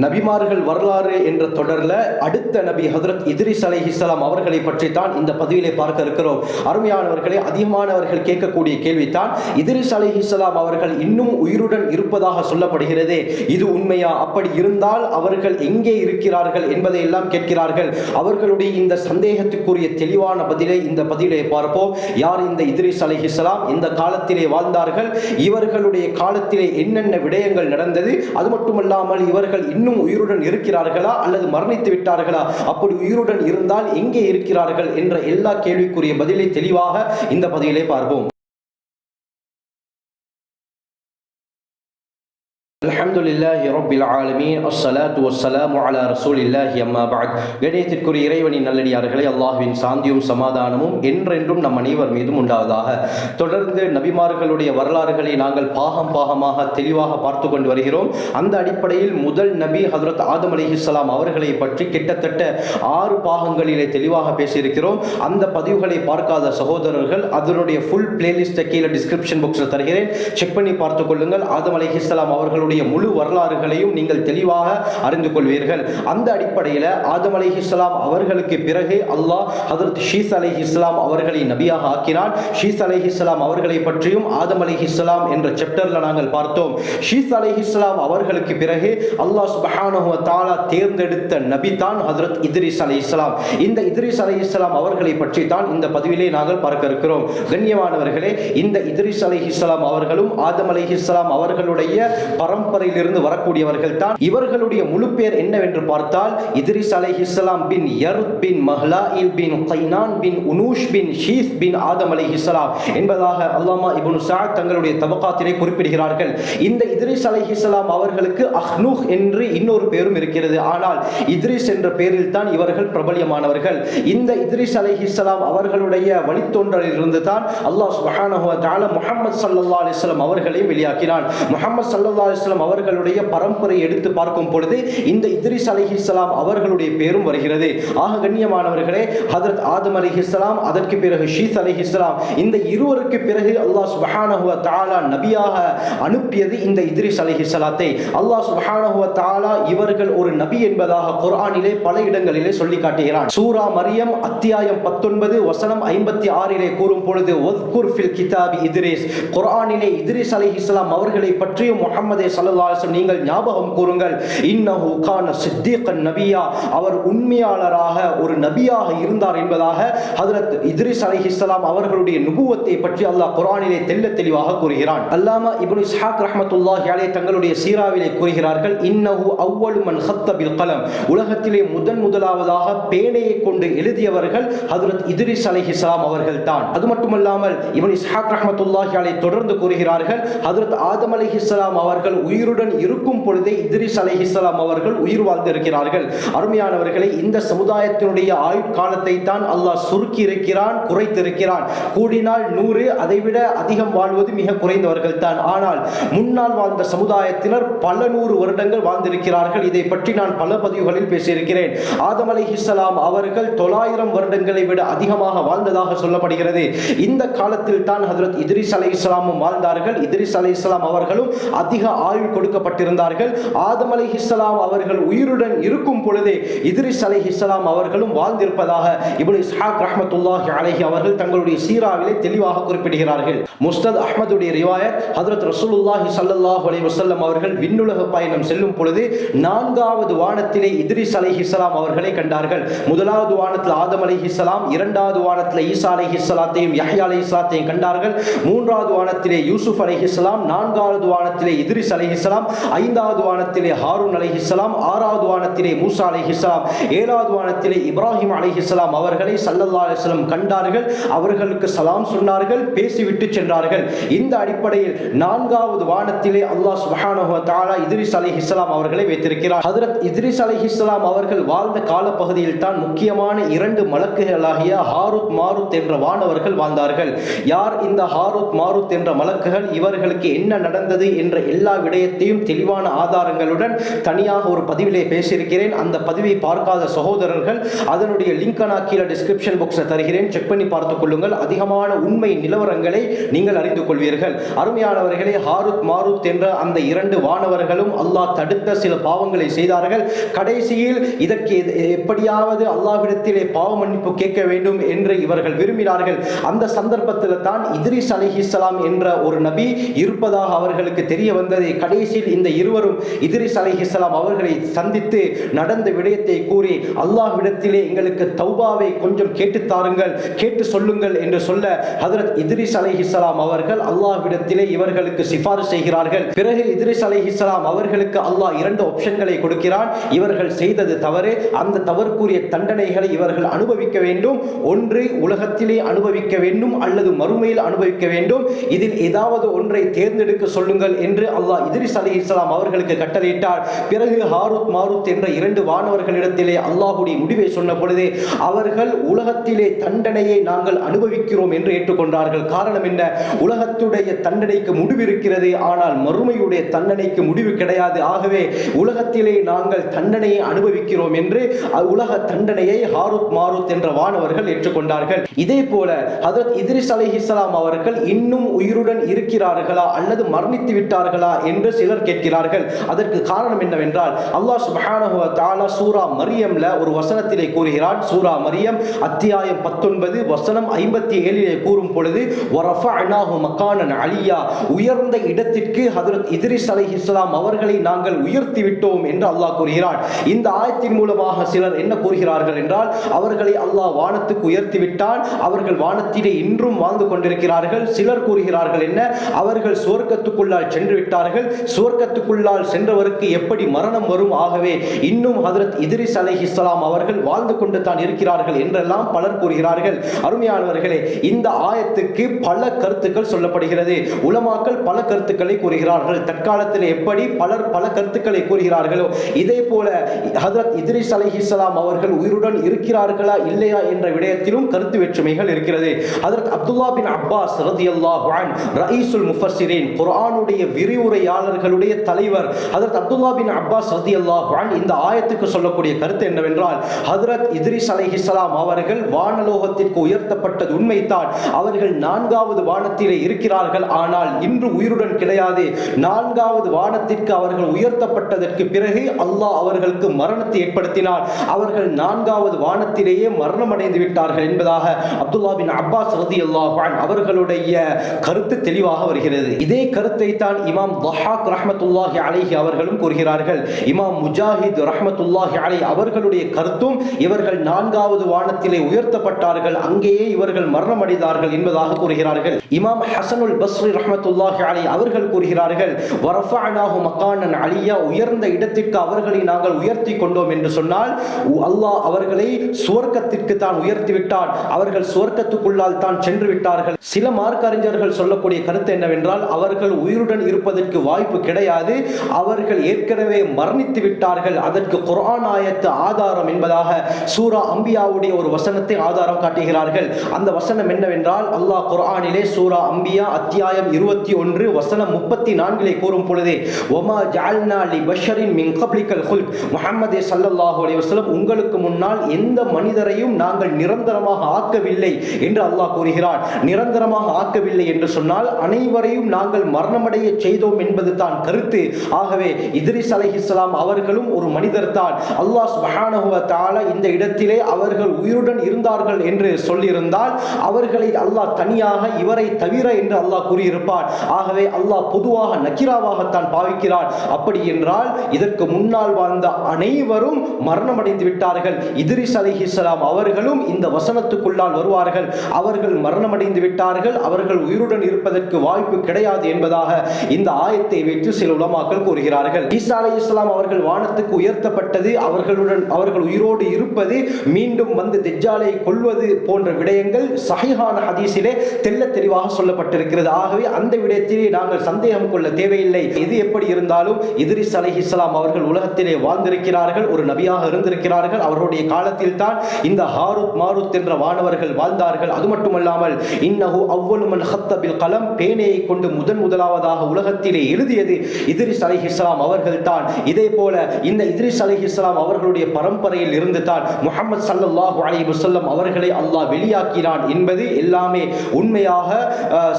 நபிமார்கள் வரலாறு என்ற தொடரில் அடுத்த நபி ஹதரத் அலை இஸ்லாம் அவர்களை பற்றி தான் இந்த பதிவிலே பார்க்க இருக்கிறோம். அருமையானவர்களே அதிகமானவர்கள் கேட்கக்கூடிய கேள்வித்தான் இதிரிஸ் அலை இஸ்லாம் அவர்கள் இன்னும் உயிருடன் இருப்பதாக சொல்லப்படுகிறதே. இது உண்மையா? அப்படி இருந்தால் அவர்கள் எங்கே இருக்கிறார்கள் என்பதை எல்லாம் கேட்கிறார்கள். அவர்களுடைய இந்த சந்தேகத்துக்குரிய தெளிவான பதிலை இந்த பதிலை பார்ப்போம். யார் இந்த இதிரிஸ் அலை இஸ்லாம் இந்த காலத்திலே வாழ்ந்தார்கள். இவர்களுடைய காலத்திலே என்னென்ன விடயங்கள் நடந்தது? அது மட்டுமல்லாமல் இவர்கள் இன்னும் உயிருடன் இருக்கிறார்களா அல்லது மரணித்து விட்டார்களா? அப்படி உயிருடன் இருந்தால் எங்கே இருக்கிறார்கள்? என்ற எல்லா கேள்விக்குரிய பதிலை தெளிவாக இந்த பதிவிலே பார்ப்போம். الحمد لله رب العالمين الصلاة والسلام على رسول الله أما بعد கணியத்திற்குரிய இறைவனின் நல்லடியார்களே அல்லாஹ்வின் சாந்தியும் சமாதானமும் என்றென்றும் நம் அனைவர் மீதும் உண்டாவதாக தொடர்ந்து நபிமார்களுடைய வரலாறுகளை நாங்கள் பாகம் பாகமாக தெளிவாக பார்த்து கொண்டு வருகிறோம் அந்த அடிப்படையில் முதல் நபி ஹதரத் ஆதம் அலிஹிஸ்லாம் அவர்களை பற்றி கிட்டத்தட்ட ஆறு பாகங்களிலே தெளிவாக பேசியிருக்கிறோம் அந்த பதிவுகளை பார்க்காத சகோதரர்கள் அதனுடைய ஃபுல் பிளேலிஸ்ட்டை கீழே டிஸ்கிரிப்ஷன் பாக்ஸில் தருகிறேன் செக் பண்ணி பார்த்துக் கொள்ளுங்கள் ஆதம் அலிஹிஸ்லாம் அவர்களுடைய முழு வரலாறுகளையும் நீங்கள் தெளிவாக அறிந்து கொள்வீர்கள். அந்த அடிப்படையில் ஆதம் அலிஹிஸ்லாம் அவர்களுக்கு பிறகு அல்லாஹ் ஹதரத் ஷீஸ் அலிஹிஸ்லாம் அவர்களை நபியாக ஆக்கினான். ஷீஸ் அலிஹிஸ்லாம் அவர்களை பற்றியும் ஆதம் அலிஹிஸ்லாம் என்ற சாப்டரில் நாங்கள் பார்த்தோம். ஷீஸ் அலிஹிஸ்லாம் அவர்களுக்கு பிறகு அல்லாஹ் சுபஹானஹு தாலா தேர்ந்தெடுத்த நபி தான் ஹதரத் இத்ரிஸ் அலைஹிஸ்ஸலாம் இந்த இத்ரிஸ் அலைஹிஸ்ஸலாம் அவர்களை பற்றி தான் இந்த பதிவிலே நாங்கள் பார்க்க இருக்கிறோம். கண்ணியமானவர்களே இந்த இத்ரிஸ் அலைஹிஸ்ஸலாம் அவர்களும் ஆதம் இஸ்லாம் அவர்களுடைய பரம்பரையிலிருந்து வரக்கூடியவர்கள் தான். இவர்களுடைய முழு பேர் என்னவென்று பார்த்தால் இத்ரிஸ் இஸ்லாம் பின் யர்த் பின் மஹ்லாயில் பின் கைனான் பின் உனூஷ் பின் ஷீஸ் பின் ஆதம் அலை இஸ்லாம் என்பதாக அல்லாமா இபுன் சஅத் தங்களுடைய தபகாத்திலே குறிப்பிடுகிறார்கள். இந்த இத்ரிஸ் இஸ்லாம் அவர்களுக்கு அஹ்னுஹ் என்று இன்னொரு பேரும் இருக்கிறது. ஆனால் இத்ரிஸ் என்ற பெயரில் தான் இவர்கள் பிரபல்யமானவர்கள். இந்த இத்ரிஸ் அலை இஸ்லாம் அவர்களுடைய வழித்தோன்றலிலிருந்து தான் அல்லாஹ் சுப்ஹானஹு வ தஆலா முஹம்மது அவர்களையும் வெளியாக்கினான். முகமது சல்லா அலிஸ்லாம் வஸல்லம் அவர்களுடைய பரம்பரை எடுத்து பார்க்கும் பொழுது இந்த இத்ரிஸ் அலைஹிஸ்ஸலாம் அவர்களுடைய பேரும் வருகிறது. ஆக கண்ணியமானவர்களே ஹதரத் ஆதம் அலிஹிஸ்லாம் அதற்கு பிறகு ஷீஸ் அலிஹிஸ்லாம் இந்த இருவருக்கு பிறகு அல்லாஹ் சுபஹானஹுவ தாலா நபியாக அனுப்பியது இந்த இத்ரிஸ் அலிஹிஸ்லாத்தை அல்லாஹ் சுபஹானஹுவ தாலா இவர்கள் ஒரு நபி என்பதாக குர்ஆனிலே பல இடங்களிலே சொல்லி காட்டுகிறான். சூரா மரியம் அத்தியாயம் பத்தொன்பது வசனம் ஐம்பத்தி ஆறிலே கூறும் பொழுது ஒத்குர் ஃபில் கிதாபி இத்ரிஸ். குர்ஆனிலே இத்ரிஸ் அலிஹிஸ்லாம் அவர்களை பற்றியும் முகமதே சல்லாசம் நீங்கள் ஞாபகம் கூறுங்கள் இன்னஹு கான சித்தீகன் நபியா. அவர் உண்மையாளராக ஒரு நபியாக இருந்தார் என்பதாக ஹஜரத் இத்ரிஸ் இஸ்லாம் அவர்களுடைய நுபுவத்தை பற்றி அல்லாஹ் குரானிலே தெல்ல தெளிவாக கூறுகிறான். அல்லாமா இப்னு இஸ்ஹாக் ரஹமத்துல்லாஹி அலே தங்களுடைய சீராவிலே கூறுகிறார்கள் இன்னஹு அவ்வளு மன் ஹத்த பில் கலம். உலகத்திலே முதன் முதலாவதாக பேனையை கொண்டு எழுதியவர்கள் ஹஜரத் இத்ரிஸ் இஸ்லாம் அவர்கள் தான் அது மட்டுமல்லாமல் இவன் இஸ்ஹாக் ரஹமத்துல்லாஹி அலே தொடர்ந்து கூறுகிறார்கள் ஹதரத் ஆதம் அலி இஸ்லாம் அவர்கள் உயிருடன் இருக்கும் பொழுதே இத்ரிஸ் இஸ்லாம் அவர்கள் உயிர் வாழ்ந்திருக்கிறார்கள். அருமையானவர்களை இந்த சமுதாயத்தினுடைய ஆயுட்காலத்தை தான் அல்லாஹ் சுருக்கி இருக்கிறான் குறைத்திருக்கிறான். கூடினால் நூறு அதைவிட அதிகம் வாழ்வது மிக குறைந்தவர்கள் தான். ஆனால் முன்னால் வாழ்ந்த சமுதாயத்தினர் பல நூறு வருடங்கள் வாழ்ந்திருக்கிறார்கள். இதை பற்றி நான் பல பதிவுகளில் பேசியிருக்கிறேன். ஆதம் அலைஹிஸ்ஸலாம் அவர்கள் தொள்ளாயிரம் வருடங்களை விட அதிகமாக வாழ்ந்ததாக சொல்லப்படுகிறது. இந்த காலத்தில் தான் ஹதரத் இத்ரிஸ் அலை இஸ்லாமும் வாழ்ந்தார்கள். இத்ரிஸ் அலை இஸ்லாம் அவர்களும் அதிக ஆயுள் கொடுக்கப்பட்டிருந்தார்கள். ஆதம் அலை இஸ்லாம் அவர்கள் உயிருடன் இருக்கும் பொழுதே இதிரிஸ் அலை இஸ்லாம் அவர்களும் வாழ்ந்திருப்பதாக இபுல் இஸ்ஹாக் ரஹமத்துல்லாஹி அலஹி அவர்கள் தங்களுடைய சீராவிலே தெளிவாக குறிப்பிடுகிறார்கள். முஸ்தத் அஹமதுடைய ரிவாயத் ஹதரத் ரசூலுல்லாஹி சல்லாஹ் அலி வசல்லம் அவர்கள் விண்ணுலக பயணம் செல்லும் பொழுது நான்காவது வானத்திலே இதிரிஸ் இத்ரிஸ் அலைஹிஸ்ஸலாம் அவர்களை கண்டார்கள். முதலாவது வானத்தில் ஆதம் அலைஹிஸ்ஸலாம் இரண்டாவது வானத்தில் ஈசா அலைஹிஸ்ஸலாத்தையும் யஹ்யா அலைஹிஸ்ஸலாத்தையும் கண்டார்கள். மூன்றாவது வானத்திலே யூசுப் அலைஹிஸ்ஸலாம் நான்காவது வானத்திலே இதிரிஸ் இத்ரிஸ் அலைஹிஸ்ஸலாம் ஐந்தாவது வானத்திலே ஹாரூன் அலைஹிஸ்ஸலாம் ஆறாவது வானத்திலே மூசா அலைஹிஸ்ஸலாம் ஏழாவது வானத்திலே இப்ராஹிம் அலைஹிஸ்ஸலாம் அவர்களை சல்லல்லா அலிஸ்லாம் கண்டார்கள் அவர்களுக்கு சலாம் சொன்னார்கள் பேசிவிட்டு சென்றார்கள். இந்த அடிப்படையில் நான்காவது வானத்திலே அல்லாஹ் சுப்ஹானஹு தாலா தஆலா இத்ரிஸ் அலைஹிஸ்ஸலாம் அவர்களை வைத்திருக்கிறார். ஹதரத் இத்ரிஸ் அலைஹிஸ்ஸலாம் அவர்கள் வாழ்ந்த காலப்பகுதியில் தான் முக்கியமான இரண்டு மலக்குகளாகிய ஹாருத் மாருத் என்ற வானவர்கள் வாழ்ந்தார்கள். யார் இந்த ஹாருத் மாருத் என்ற மலக்குகள் இவர்களுக்கு என்ன நடந்தது என்ற எல்லா விடயத்தையும் தெளிவான ஆதாரங்களுடன் தனியாக ஒரு பதிவிலே பேசியிருக்கிறேன். அந்த பதிவை பார்க்காத சகோதரர்கள் அதனுடைய லிங்கை நான் கீழே டிஸ்கிரிப்ஷன் பாக்ஸில் தருகிறேன். செக் பண்ணி பார்த்துக் கொள்ளுங்கள். அதிகமான உண்மை நிலவரங்களை நீங்கள் அறிந்து கொள்வீர்கள். அருமையானவர்களே ஹாருத் மாருத் என்ற அந்த இரண்டு வானவர்களும் அல்லாஹ் தடுத்த சில பாவங்களை செய்தார்கள். கடைசியில் இதற்கு எது- எப்படியாவது அல்லாஹ்விடத்திலே பாவ மன்னிப்பு கேட்க வேண்டும் என்று இவர்கள் விரும்பினார்கள். அந்த சந்தர்ப்பத்தில் தான் இத்ரிஸ் அலைஹிஸ்ஸலாம் என்ற ஒரு நபி இருப்பதாக அவர்களுக்கு தெரிய வந்ததை கடைசியில் இந்த இருவரும் இதிரிஸ் அலி இஸ்லாம் அவர்களை சந்தித்து நடந்த விடயத்தை கூறி அல்லாஹ்விடத்திலே எங்களுக்கு தௌபாவை கொஞ்சம் கேட்டு தாருங்கள் கேட்டு சொல்லுங்கள் என்று சொல்ல ஹதரத் இதிரிஸ் அலி இஸ்லாம் அவர்கள் அல்லாஹ்விடத்திலே இவர்களுக்கு சிபாரிசு செய்கிறார்கள். பிறகு இதிரிஸ் அலி இஸ்லாம் அவர்களுக்கு அல்லாஹ் இரண்டு ஆப்ஷன்களை கொடுக்கிறான். இவர்கள் செய்தது தவறு. அந்த தவறுக்குரிய தண்டனைகளை இவர்கள் அனுபவிக்க வேண்டும். ஒன்று உலகத்திலே அனுபவிக்க வேண்டும் அல்லது மறுமையில் அனுபவிக்க வேண்டும். இதில் ஏதாவது ஒன்றை தேர்ந்தெடுக்க சொல்லுங்கள் என்று அல்லாஹ் இதிரிஸ் அலி இஸ்லாம் அவர்களுக்கு கட்டளையிட்டார். பிறகு ஹாரூத் மாரூத் என்ற இரண்டு வானவர்களிடத்திலே அல்லாஹுடைய முடிவை சொன்ன பொழுது அவர்கள் உலகத்திலே தண்டனையை நாங்கள் அனுபவிக்கிறோம் என்று ஏற்றுக்கொண்டார்கள். காரணம் என்ன? உலகத்துடைய தண்டனைக்கு முடிவு இருக்கிறது ஆனால் மறுமையுடைய தண்டனைக்கு முடிவு கிடையாது. ஆகவே உலகத்திலே நாங்கள் தண்டனையை அனுபவிக்கிறோம் என்று உலக தண்டனையை ஹாரூத் மாரூத் என்ற வானவர்கள் ஏற்றுக்கொண்டார்கள். இதே போல ஹதரத் இதிரிஸ் அலி இஸ்லாம் அவர்கள் இன்னும் உயிருடன் இருக்கிறார்களா அல்லது மரணித்து விட்டார்களா என்று சிலர் கேட்கிறார்கள். அதற்கு காரணம் என்னவென்றால் அல்லாஹ் சுப்ஹானஹு வ தஆலா சூரா மரியம்ல ஒரு வசனத்திலே கூறுகிறான். சூரா மரியம் அத்தியாயம் பத்தொன்பது வசனம் ஐம்பத்தி ஏழிலே கூறும் பொழுது "வரஃபஅனாஹு மக்கானன் அலியா. உயர்ந்த இடத்திற்கு ஹதரத் இத்ரிஸ் அலைஹிஸ்ஸலாம் அவர்களை நாங்கள் உயர்த்தி விட்டோம் என்று அல்லாஹ் கூறுகிறான். இந்த ஆயத்தின் மூலமாக சிலர் என்ன கூறுகிறார்கள் என்றால் அவர்களை அல்லாஹ் வானத்துக்கு உயர்த்தி விட்டான். அவர்கள் வானத்திலே இன்றும் வாழ்ந்து கொண்டிருக்கிறார்கள். சிலர் கூறுகிறார்கள் என்ன? அவர்கள் சுவர்க்கத்துக்குள்ளால் சென்று விட்டார்கள். சுவர்க்கத்துக்குள்ளால் சென்றவருக்கு எப்படி மரணம் வரும்? ஆகவே இன்னும் ஹதரத் இத்ரிஸ் இஸ்லாம் அவர்கள் வாழ்ந்து கொண்டு தான் இருக்கிறார்கள் என்றெல்லாம் பலர் கூறுகிறார்கள். அருமையானவர்களே இந்த ஆயத்துக்கு பல கருத்துக்கள் சொல்லப்படுகிறது. உலமாக்கள் பல கருத்துக்களை கூறுகிறார்கள். தற்காலத்தில் எப்படி பலர் பல கருத்துக்களை கூறுகிறார்களோ இதே போல ஹதரத் இத்ரிஸ் இஸ்லாம் அவர்கள் உயிருடன் இருக்கிறார்களா இல்லையா என்ற விடயத்திலும் கருத்து வேற்றுமைகள் இருக்கிறது. ஹதரத் அப்துல்லா பின் அப்பாஸ் ரதியல்லாஹு அன் ரயீசுல் குரானுடைய விரிவுரையால் விரிவுரையாளர்களுடைய தலைவர் ஹதரத் அப்துல்லா பின் அப்பாஸ் ரதி அல்லாஹான் இந்த ஆயத்துக்கு சொல்லக்கூடிய கருத்து என்னவென்றால் ஹதரத் இத்ரிஸ் அலைஹிஸ்ஸலாம் அவர்கள் வானலோகத்திற்கு உயர்த்தப்பட்டது உண்மைத்தான் அவர்கள் நான்காவது வானத்திலே இருக்கிறார்கள். ஆனால் இன்று உயிருடன் கிடையாது. நான்காவது வானத்திற்கு அவர்கள் உயர்த்தப்பட்டதற்கு பிறகு அல்லாஹ் அவர்களுக்கு மரணத்தை ஏற்படுத்தினார். அவர்கள் நான்காவது வானத்திலேயே மரணமடைந்து விட்டார்கள் என்பதாக அப்துல்லா பின் அப்பாஸ் ரதி அல்லாஹான் அவர்களுடைய கருத்து தெளிவாக வருகிறது. இதே கருத்தை தான் இமாம் இஸ்ஹாக் ரஹமத்துல்லாஹி அலைஹி அவர்களும் கூறுகிறார்கள் இமாம் முஜாஹித் ரஹமத்துல்லாஹி அலை அவர்களுடைய கருத்தும் இவர்கள் நான்காவது வானத்திலே உயர்த்தப்பட்டார்கள் அங்கேயே இவர்கள் மரணம் அடைந்தார்கள் என்பதாக கூறுகிறார்கள். இமாம் ஹசனுல் பஸ்ரி ரஹமத்துல்லாஹி அலை அவர்கள் கூறுகிறார்கள் வரஃபானாஹு மக்கானன் அலியா உயர்ந்த இடத்திற்கு அவர்களை நாங்கள் உயர்த்தி கொண்டோம் என்று சொன்னால் அல்லாஹ் அவர்களை சுவர்க்கத்திற்கு தான் உயர்த்தி விட்டான் அவர்கள் சுவர்க்கத்துக்குள்ளால் தான் சென்று விட்டார்கள் சில மார்க்க அறிஞர்கள் சொல்லக்கூடிய கருத்து என்னவென்றால் அவர்கள் உயிருடன் இருப்பதற்கு வாய்ப்பு கிடையாது. அவர்கள் ஏற்கனவே மரணித்து விட்டார்கள். அதற்கு குரான் ஆயத்து ஆதாரம் என்பதாக சூரா அம்பியாவுடைய ஒரு வசனத்தை ஆதாரம் காட்டுகிறார்கள். அந்த வசனம் என்னவென்றால் அல்லாஹ் குரானிலே சூரா அம்பியா அத்தியாயம் இருபத்தி ஒன்று வசனம் முப்பத்தி நான்கிலே கூறும் பொழுதே ஒமா ஜால்னா லி பஷரின் மின் கப்ளிக்கல் ஹுல் முஹம்மதே சல்லல்லாஹு அலி வசலம் உங்களுக்கு முன்னால் எந்த மனிதரையும் நாங்கள் நிரந்தரமாக ஆக்கவில்லை என்று அல்லாஹ் கூறுகிறார் நிரந்தரமாக ஆக்கவில்லை என்று சொன்னால் அனைவரையும் நாங்கள் மரணமடைய செய்தோம் என்பது தான் கருத்து. ஆகவே இத்ரிஸ் அலைஹிஸ்ஸலாம் அவர்களும் ஒரு மனிதர் தான் அல்லாஹ் சுப்ஹானஹு இந்த இடத்திலே அவர்கள் உயிருடன் இருந்தார்கள் என்று சொல்லியிருந்தால் அவர்களை அல்லாஹ் தனியாக இவரை தவிர என்று அல்லாஹ் கூறியிருப்பார். ஆகவே அல்லாஹ் பொதுவாக நக்கிராவாகத்தான் பாவிக்கிறார். அப்படி என்றால் இதற்கு முன்னால் வாழ்ந்த அனைவரும் மரணமடைந்து விட்டார்கள். இதிரிஸ் அலிஹிஸ்லாம் அவர்களும் இந்த வசனத்துக்குள்ளால் வருவார்கள். அவர்கள் மரணமடைந்து விட்டார்கள். அவர்கள் உயிருடன் இருப்பதற்கு வாய்ப்பு கிடையாது என்பதாக இந்த ஆயத்தை வைத்து சில உலமாக்கள் கூறுகிறார்கள். ஈசா அலை இஸ்லாம் அவர்கள் வானத்துக்கு உயர்த்தப்பட்டது அவர்களுடன் அவர்கள் உயிரோடு இருப்பது மீண்டும் வந்து தெஜாலை கொள்வது போன்ற விடயங்கள் சஹிஹான ஹதீஸிலே தெல்ல தெளிவாக சொல்லப்பட்டிருக்கிறது. ஆகவே அந்த விடயத்திலே நாங்கள் சந்தேகம் கொள்ள தேவையில்லை. எது எப்படி இருந்தாலும் இத்ரிஸ் இஸ்லாம் அவர்கள் உலகத்திலே வாழ்ந்திருக்கிறார்கள் ஒரு நபியாக இருந்திருக்கிறார்கள். அவருடைய காலத்தில் தான் இந்த ஹாரூத் மாருத் என்ற வானவர்கள் வாழ்ந்தார்கள். அது மட்டுமல்லாமல் இன்னஹு அவ்வளவு ஹத்தபில் கலம் பேனையை கொண்டு முதன் முதலாவதாக உலகத்திலே எழுதியது இத்ரிஸ் அலைஹிஸ்ஸலாம் அவர்கள் தான் இதே போல இந்த இத்ரிஸ் அலைஹிஸ்ஸலாம் அவர்களுடைய பரம்பரையில் இருந்து தான் முகமது சல்லாஹு அலி வசல்லம் அவர்களை அல்லாஹ் வெளியாக்கினான் என்பது எல்லாமே உண்மையாக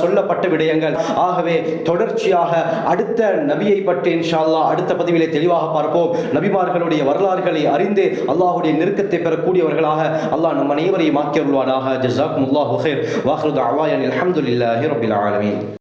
சொல்லப்பட்ட விடயங்கள். ஆகவே தொடர்ச்சியாக அடுத்த நபியை பற்றி இன்ஷா அல்லாஹ் அடுத்த பதிவிலே தெளிவாக பார்ப்போம். நபிமார்களுடைய வரலாறுகளை அறிந்து அல்லாஹுடைய நெருக்கத்தை பெறக்கூடியவர்களாக அல்லாஹ் நம் அனைவரையும் ஆக்கியருள்வானாக ஜஸாக்குமுல்லாஹு ஹைர் வாஹ்ரு தஅவாயன் அல்ஹம்துலில்லாஹி ரப்பில் ஆலமீன்.